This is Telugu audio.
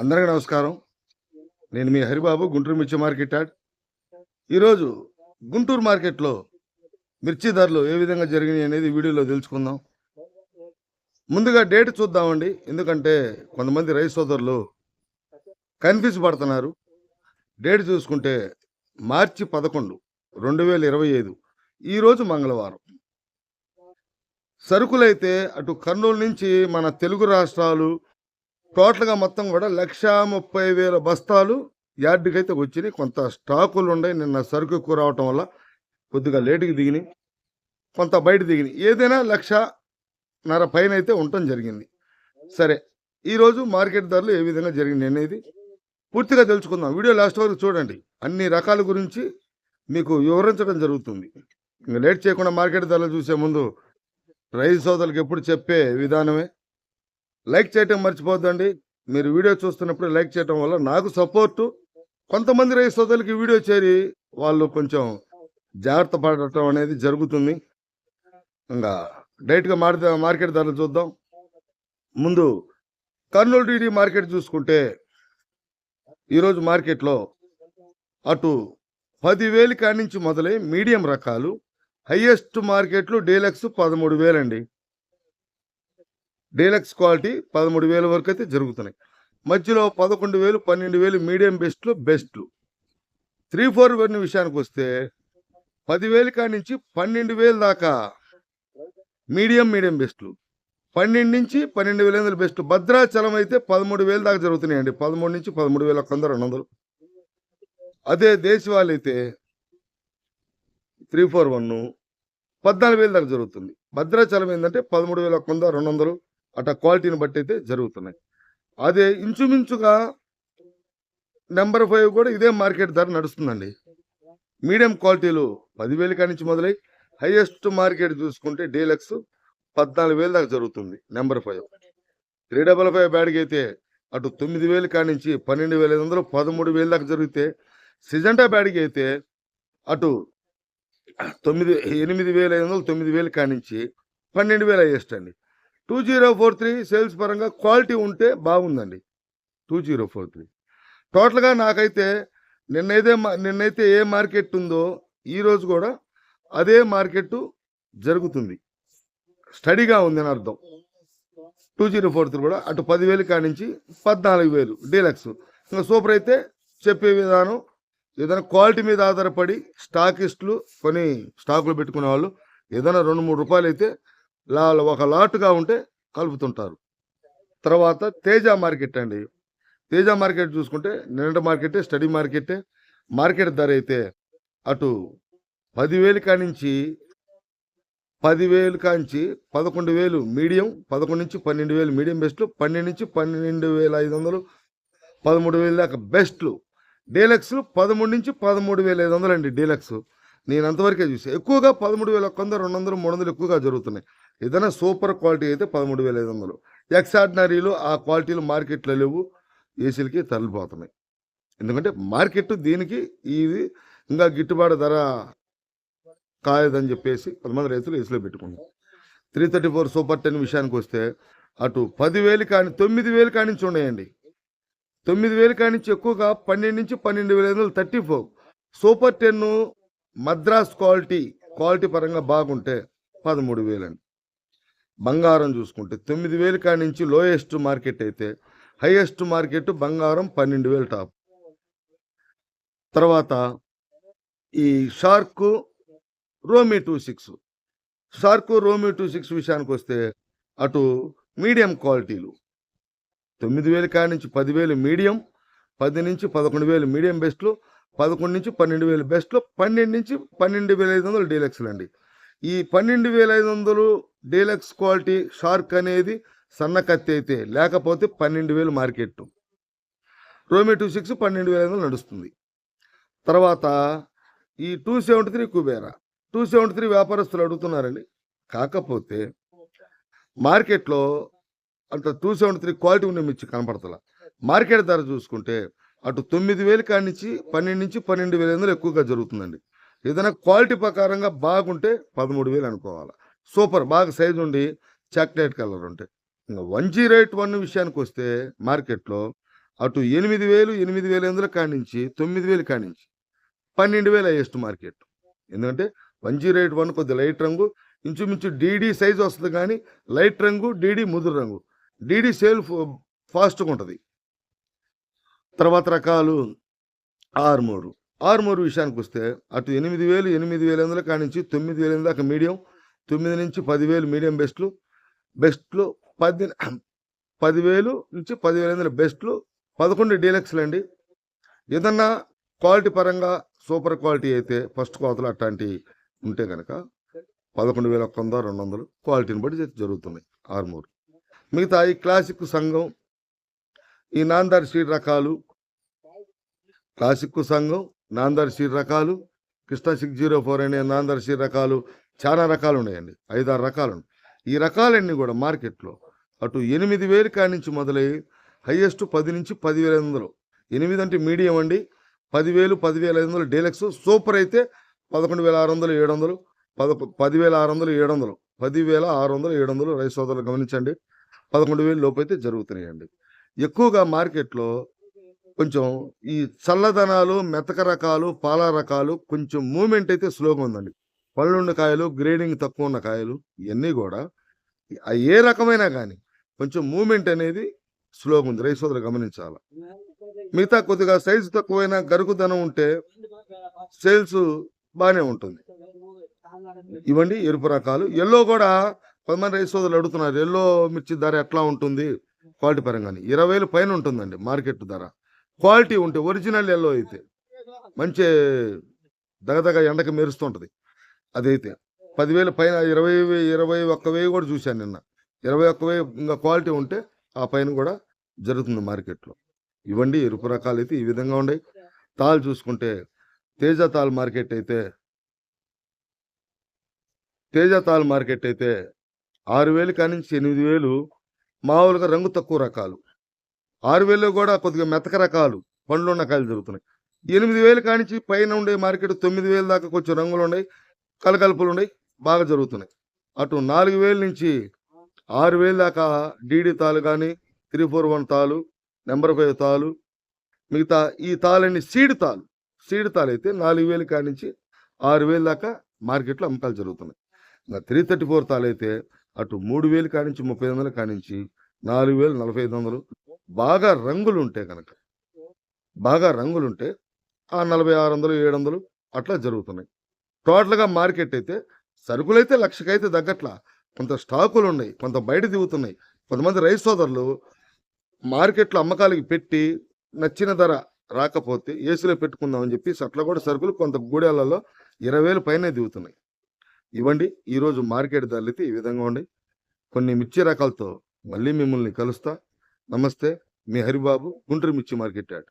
అందరికీ నమస్కారం. నేను మీ హరిబాబు గుంటూరు మిర్చి మార్కెట్ యాడ్. ఈరోజు గుంటూరు మార్కెట్లో మిర్చి ధరలు ఏ విధంగా జరిగినాయి అనేది వీడియోలో తెలుసుకుందాం. ముందుగా డేట్ చూద్దామండి. ఎందుకంటే కొంతమంది రైతు సోదరులు కన్ఫ్యూజ్ పడుతున్నారు డేట్ చూసుకుంటే మార్చి పదకొండు రెండు వేల ఇరవై ఐదు ఈరోజు మంగళవారం. సరుకులైతే అటు కర్నూలు నుంచి మన తెలుగు రాష్ట్రాలు టోటల్గా మొత్తం కూడా లక్ష ముప్పై వేల బస్తాలు యార్డుకి అయితే వచ్చినాయి. కొంత స్టాకులు ఉన్నాయి నిన్న సరుకు ఎక్కువ రావటం వల్ల కొద్దిగా లేటుకి దిగినాయి. కొంత బయట దిగినాయి. ఏదైనా లక్ష నర పైన అయితే ఉండటం జరిగింది. సరే ఈరోజు మార్కెట్ ధరలు ఏ విధంగా జరిగింది అనేది పూర్తిగా తెలుసుకుందాం. వీడియో లాస్ట్ వరకు చూడండి. అన్ని రకాల గురించి మీకు వివరించడం జరుగుతుంది. ఇంకా లేట్ చేయకుండా మార్కెట్ ధరలు చూసే ముందు రైతు సోదరులకు ఎప్పుడు చెప్పే విధానమే. లైక్ చేయటం మర్చిపోద్దండి. మీరు వీడియో చూస్తున్నప్పుడు లైక్ చేయటం వల్ల నాకు సపోర్టు కొంతమంది రైతు సోదరులకి వీడియో చేరి వాళ్ళు కొంచెం జాగ్రత్త పడటం అనేది జరుగుతుంది. ఇంకా డైరెక్ట్గా మార్కెట్ మార్కెట్ ధరలు చూద్దాం. ముందు కర్నూలు డీడీ మార్కెట్ చూసుకుంటే ఈరోజు మార్కెట్లో అటు పదివేలు కాడి నుంచి మొదలై మీడియం రకాలు హయ్యెస్ట్ మార్కెట్లు డీలక్స్ పదమూడు వేలండి. డీలక్స్ క్వాలిటీ పదమూడు వేల వరకు అయితే జరుగుతున్నాయి. మధ్యలో పదకొండు వేలు పన్నెండు వేలు మీడియం బెస్ట్లు బెస్ట్లు. త్రీ ఫోర్ వన్ విషయానికి వస్తే పదివేలు కాడి నుంచి పన్నెండు వేలు దాకా మీడియం మీడియం బెస్ట్లు. పన్నెండు నుంచి పన్నెండు వేల ఎనిమిది బెస్ట్ భద్రాచలం అయితే పదమూడు వేలు దాకా జరుగుతున్నాయండి. పదమూడు నుంచి పదమూడు వేల ఒక వంద రెండు వందలు. అదే దేశవాళ్ళు అయితే త్రీ ఫోర్ వన్ పద్నాలుగు వేల దాకా జరుగుతుంది. భద్రాచలం ఏంటంటే పదమూడు వేల ఒక వంద రెండు వందలు. అట్లా క్వాలిటీని బట్టి అయితే జరుగుతున్నాయి. అదే ఇంచుమించుగా నెంబర్ ఫైవ్ కూడా ఇదే మార్కెట్ ధర నడుస్తుందండి. మీడియం క్వాలిటీలు పదివేల కాడి నుంచి మొదలై హైయెస్ట్ మార్కెట్ చూసుకుంటే డీలక్స్ పద్నాలుగు వేల దాకా జరుగుతుంది number five. Three double five బ్యాడ్కి అయితే అటు తొమ్మిది వేలు కాడి నుంచి పన్నెండు వేల ఐదు వందలు పదమూడు వేలు దాకా జరిగితే సిజంటా బ్యాడ్కి అయితే అటు తొమ్మిది ఎనిమిది వేల ఐదు వందలు తొమ్మిది వేలు కాడి నుంచి పన్నెండు వేలు హైయెస్ట్ అండి. Two zero four three sales పరంగా క్వాలిటీ ఉంటే బాగుందండి. Two zero four three. టోటల్గా నాకైతే నిన్నైతే మా- నిన్నైతే ఏ మార్కెట్ ఉందో ఈరోజు కూడా అదే మార్కెట్ జరుగుతుంది. స్టడీగా ఉంది అని అర్థం. టూ జీరో ఫోర్ త్రీ కూడా అటు పదివేలు కానించి నుంచి పద్నాలుగు వేలు డీలక్స్. ఇంకా సూపర్ అయితే చెప్పే విధానం ఏదైనా క్వాలిటీ మీద ఆధారపడి స్టాకిస్టులు కొన్ని స్టాకులు పెట్టుకునే వాళ్ళు ఏదైనా రెండు మూడు రూపాయలు అయితే లా ఒక లాటుగా ఉంటే కలుపుతుంటారు. తర్వాత తేజ మార్కెట్ అండి. తేజ మార్కెట్ చూసుకుంటే నిన్నటి మార్కెటే స్టడీ మార్కెటే. మార్కెట్ ధర అయితే అటు పదివేలు కానించి పదివేలు కాంచి పదకొండు వేలు మీడియం పదకొండు నుంచి పన్నెండు వేలు మీడియం బెస్ట్లు పన్నెండు నుంచి పన్నెండు వేల ఐదు వందలు పదమూడు వేలు దాకా బెస్ట్లు. డీలక్స్లు పదమూడు నుంచి పదమూడు వేల ఐదు వందలు అండి డీలక్స్. నేను అంతవరకే చూసి. ఎక్కువగా పదమూడు వేల ఒక్క వందలు రెండు వందలు మూడు వందలు ఎక్కువగా జరుగుతున్నాయి. ఏదైనా సూపర్ క్వాలిటీ అయితే పదమూడు వేల ఐదు వందలు. ఎక్సార్డినరీలు ఆ క్వాలిటీలు మార్కెట్లో లేవు. ఏసీలకి తరలిపోతున్నాయి. ఎందుకంటే మార్కెట్ దీనికి ఇది ఇంకా గిట్టుబాటు ధర కాయదని చెప్పేసి కొంతమంది రైతులు ఏసీలో పెట్టుకున్నారు three thirty four super ten విషయానికి వస్తే అటు పదివేలు కాని తొమ్మిది వేలు కానించి ఉన్నాయండి. తొమ్మిది వేలు కానించి ఎక్కువగా పన్నెండు నుంచి పన్నెండు వేల ఐదు వందలు thirty four. Super ten Madras quality quality పరంగా బాగుంటే పదమూడు వేలండి. బంగారం చూసుకుంటే తొమ్మిది వేలు కానించి లోయెస్ట్ మార్కెట్ అయితే హైయెస్ట్ మార్కెట్ బంగారం పన్నెండు వేలు టాప్. తర్వాత ఈ షార్క్ రోమీ టూ సిక్స్. షార్క్ రోమీ టూ సిక్స్ విషయానికి వస్తే అటు మీడియం క్వాలిటీలు. తొమ్మిది వేలు కాడి నుంచి పదివేలు మీడియం పది నుంచి పదకొండు వేలు మీడియం బెస్ట్లు పదకొండు నుంచి పన్నెండు వేలు. బెస్ట్లో పన్నెండు నుంచి పన్నెండు వేల ఐదు వందలు డీలక్స్లు అండి ఈ పన్నెండు వేల ఐదు వందలు డీలక్స్ క్వాలిటీ షార్క్ అనేది సన్న కత్తి అయితే లేకపోతే పన్నెండు వేలు మార్కెట్ రోమి టూ సిక్స్ పన్నెండు వేల ఐదు వందలు నడుస్తుంది. తర్వాత ఈ two seventy three Kubera. Two seventy three వ్యాపారస్తులు అడుగుతున్నారండి. కాకపోతే మార్కెట్లో అంత టూ సెవెంటీ త్రీ క్వాలిటీ ఉన్న మిర్చి కనపడతల. మార్కెట్ ధర చూసుకుంటే అటు తొమ్మిది వేలు కాడి నుంచి పన్నెండు నుంచి పన్నెండు వేల వందలు ఎక్కువగా జరుగుతుందండి. ఏదైనా క్వాలిటీ ప్రకారంగా బాగుంటే పదమూడు వేలు అనుకోవాలి. సూపర్ బాగా సైజు ఉండి చాక్లెట్ కలర్ ఉంటే. ఇంకా వన్ జీరో ఎయిట్ వన్ విషయానికి వస్తే మార్కెట్లో అటు ఎనిమిది వేలు ఎనిమిది వేల ఎనిమిదిల కానించి తొమ్మిది వేలు కానించి పన్నెండు వేలు హైయెస్ట్ మార్కెట్. ఎందుకంటే వన్ జీరో ఎయిట్ వన్ కొద్ది లైట్ రంగు ఇంచుమించు డీడీ సైజ్ వస్తుంది కానీ లైట్ రంగు డీడీ ముదురు రంగు. డీడీ సేల్ ఫాస్ట్గా ఉంటుంది. తర్వాత రకాలు ఆర్మూరు. ఆర్మూరు విషయానికి వస్తే అటు ఎనిమిది వేలు ఎనిమిది వేల వందల కాడి నుంచి తొమ్మిది వేల ఎనిమిది దాకా మీడియం తొమ్మిది నుంచి పదివేలు మీడియం బెస్ట్లు. బెస్ట్లు పది పదివేలు నుంచి పదివేల ఎనిమిది బెస్ట్లు పదకొండు డీలక్స్లు అండి. ఏదన్నా క్వాలిటీ పరంగా సూపర్ క్వాలిటీ అయితే ఫస్ట్ కోతలు అట్లాంటి ఉంటే కనుక పదకొండు వేల ఒక్క వంద రెండు వందలు క్వాలిటీని బట్టి జరుగుతున్నాయి ఆర్మూర్. మిగతా ఈ క్లాసిక్ సంఘం ఈ నాందారి సీడ్ రకాలు క్లాసిక్ సంఘం నాందారి సీడ్ రకాలు కృష్ణ సిక్స్ జీరో ఫోర్ అనే నాందారి సీడ్ రకాలు చాలా రకాలు ఉన్నాయండి ఐదారు రకాలు ఉన్నాయి ఈ రకాలన్నీ కూడా మార్కెట్లో అటు ఎనిమిది వేలు కాడి నుంచి మొదలై హైయెస్ట్ పది నుంచి పదివేల ఐదు వందలు. ఎనిమిది అంటే మీడియం అండి పదివేలు పదివేల ఐదు వందలు డీలక్స్ సూపర్ అయితే పదకొండు వేల ఆరు వందలు ఏడు వందలు పద పదివేల ఆరు వందలు ఏడు వందలు పదివేల ఆరు వందలు ఏడు వందలు రైస్ సోదరులు గమనించండి పదకొండు వేలు లోపు అయితే జరుగుతున్నాయండి. ఎక్కువగా మార్కెట్లో కొంచెం ఈ చల్లదనాలు మెతక రకాలు పాల రకాలు కొంచెం మూమెంట్ అయితే స్లోగా ఉందండి. పళ్ళున్న కాయలు గ్రేడింగ్ తక్కువ ఉన్న కాయలు ఇవన్నీ కూడా ఏ రకమైనా కానీ కొంచెం మూమెంట్ అనేది స్లోగా ఉంది. రైతు సోదరు గమనించాలి? మిగతా కొద్దిగా సైజు తక్కువైనా గరుకుదనం ఉంటే సేల్స్ బాగానే ఉంటుంది. ఇవ్వండి ఎరుపు రకాలు. ఎల్లో కూడా కొంతమంది రైతు సోదరులు అడుగుతున్నారు ఎల్లో మిర్చి ధర ఎట్లా ఉంటుంది? క్వాలిటీ పరంగానే. ఇరవై వేలు పైన ఉంటుందండి మార్కెట్ ధర. క్వాలిటీ ఉంటే ఒరిజినల్ ఎల్లో అయితే మంచి దగదగ ఎండకు మెరుస్తుంటుంది. అదైతే పదివేలు పైన ఇరవై ఇరవై ఒక్క వెయ్యి కూడా చూశాను నిన్న. ఇరవై ఒక్క వెయ్యి ఇంకా క్వాలిటీ ఉంటే ఆ పైన కూడా జరుగుతుంది మార్కెట్లో. ఇవ్వండి ఎరుపు రకాలు అయితే ఈ విధంగా ఉన్నాయి తాళ్ళు చూసుకుంటే తేజ తాల్ మార్కెట్ అయితే తేజ తాల్ మార్కెట్ అయితే ఆరు వేలు కానించి ఎనిమిది వేలు మామూలుగా రంగు తక్కువ రకాలు. ఆరు వేలు కూడా కొద్దిగా మెతక రకాలు పండ్లు ఉన్న కాయలు జరుగుతున్నాయి. ఎనిమిది వేలు కానించి పైన ఉండే మార్కెట్ తొమ్మిది వేలు దాకా కొంచెం రంగులు ఉన్నాయి కలకలుపులు ఉన్నాయి బాగా జరుగుతున్నాయి. అటు నాలుగు వేల నుంచి ఆరు వేలు దాకా డీడీ తాలు కానీ త్రీ ఫోర్ వన్ తాలు నెంబర్ ఫైవ్ తాలు మిగతా ఈ తాళన్ని సీడ్ తాలు. సీడ్ తాలు అయితే నాలుగు వేలు కానించి ఆరు వేలు దాకా మార్కెట్లో అమ్మకాలు జరుగుతున్నాయి. ఇంకా త్రీ థర్టీ ఫోర్ తాలు అయితే అటు మూడు వేలు కానించి నుంచి ముప్పై వందలు కానించి నుంచి నాలుగు వేలు నలభై ఐదు వందలు బాగా రంగులు ఉంటే కనుక బాగా రంగులుంటే ఆ నలభై ఆరు వందలు ఏడు వందలు అట్లా జరుగుతున్నాయి. టోటల్గా మార్కెట్ అయితే సరుకులైతే లక్షకైతే తగ్గట్లా కొంత స్టాకులు ఉన్నాయి కొంత బయట దిగుతున్నాయి. కొంతమంది రైతు సోదరులు మార్కెట్లో అమ్మకాలకి పెట్టి నచ్చిన ధర రాకపోతే ఏసీలో పెట్టుకుందామని చెప్పి అట్లా కూడా సరుకులు కొంత గూడెలలో ఇరవై వేలు పైనే దిగుతున్నాయి. ఇవ్వండి. ఈరోజు మార్కెట్ ధరలు ఈ విధంగా ఉండి కొన్ని మిర్చి రకాలతో మళ్ళీ మిమ్మల్ని కలుస్తా. నమస్తే. మీ హరిబాబు గుంటూరు మిర్చి మార్కెట్ యాడ్.